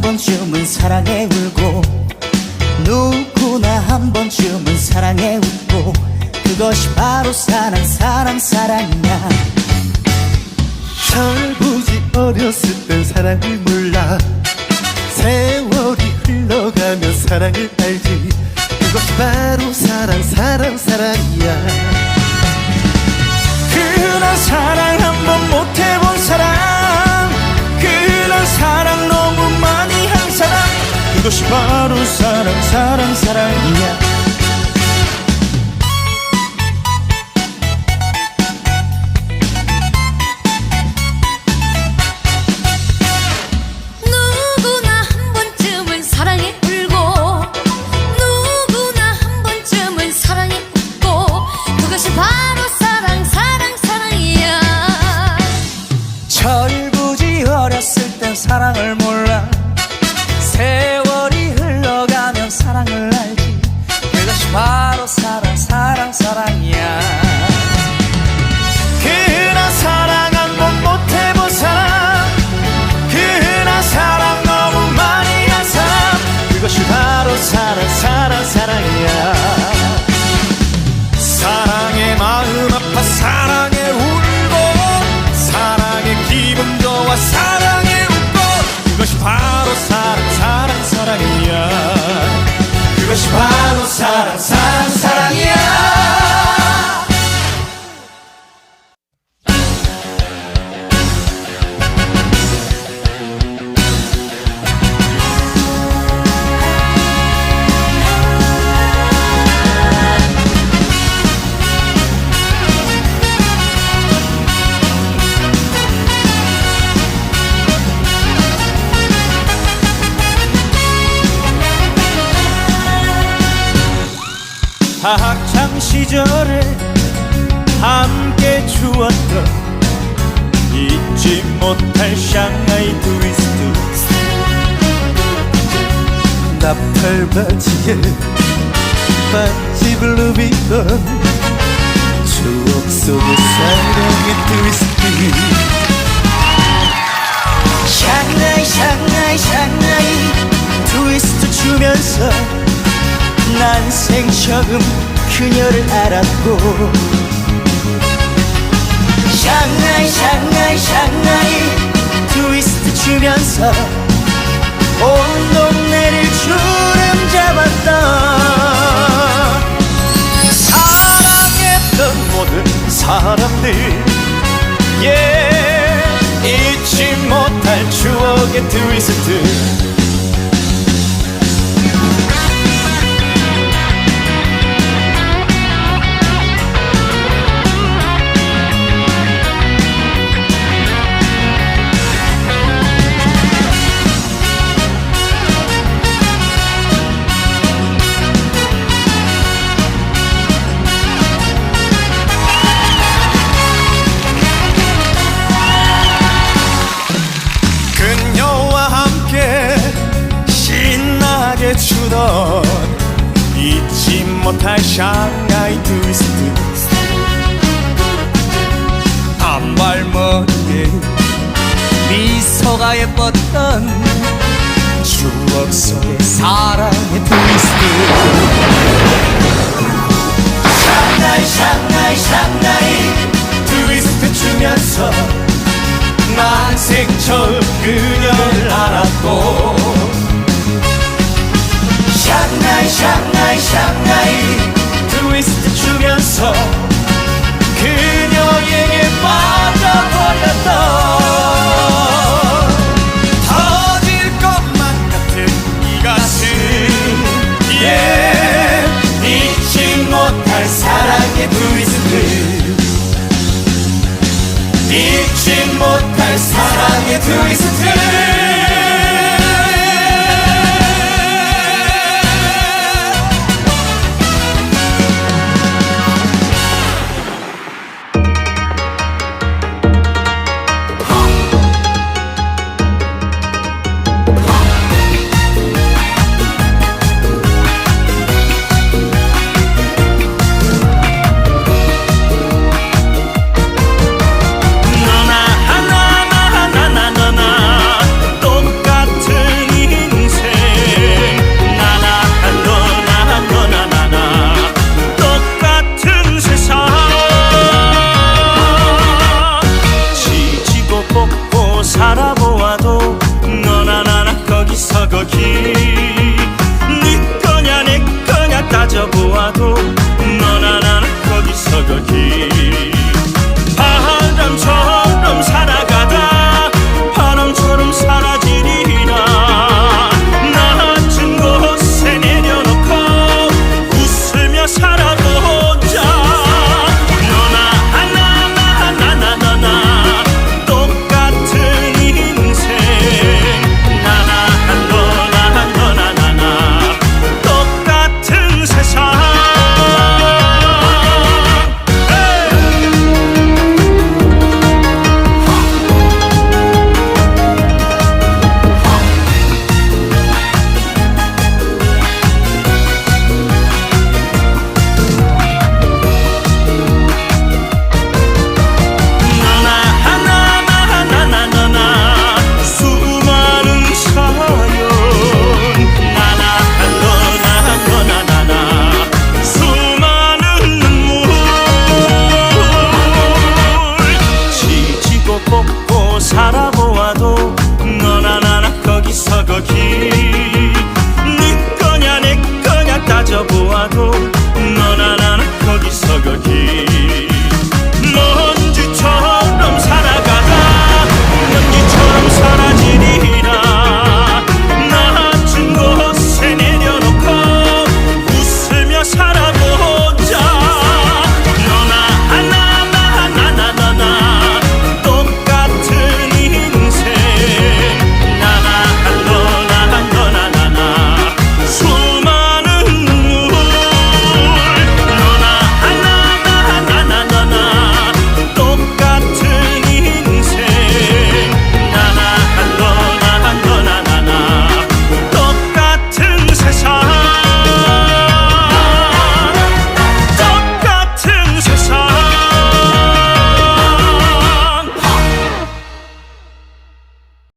한 번쯤은 사랑에 울고 누구나 한 번쯤은 사랑에 웃고 그것이 바로 사랑 사랑 사랑이야. 철부지 어렸을 땐 사랑을 몰라. 세월이 흘러가면 사랑을 알지. 그것이 바로 사랑 사랑 사랑이야. 그런 사랑 바로 사랑 사랑 사랑이야 추었던 잊지 못할 샹하이 트위스트 나팔바지에 반집을 누비던 추억 속의 사랑의 트위스트 샹하이 샹하이 샹하이 트위스트 추면서 난 생처음 그녀를 알았고 샹하이 샹하이 샹하이. 트위스트 추면서 온 동네를 주름 잡았던 사랑했던 모든 사람들. 예 잊지 못할 추억의 트위스트 못할 샹하이 트위스트. 단발머리에 미소가 예뻤던 추억 속의 사랑의 트위스트 사랑 aqui.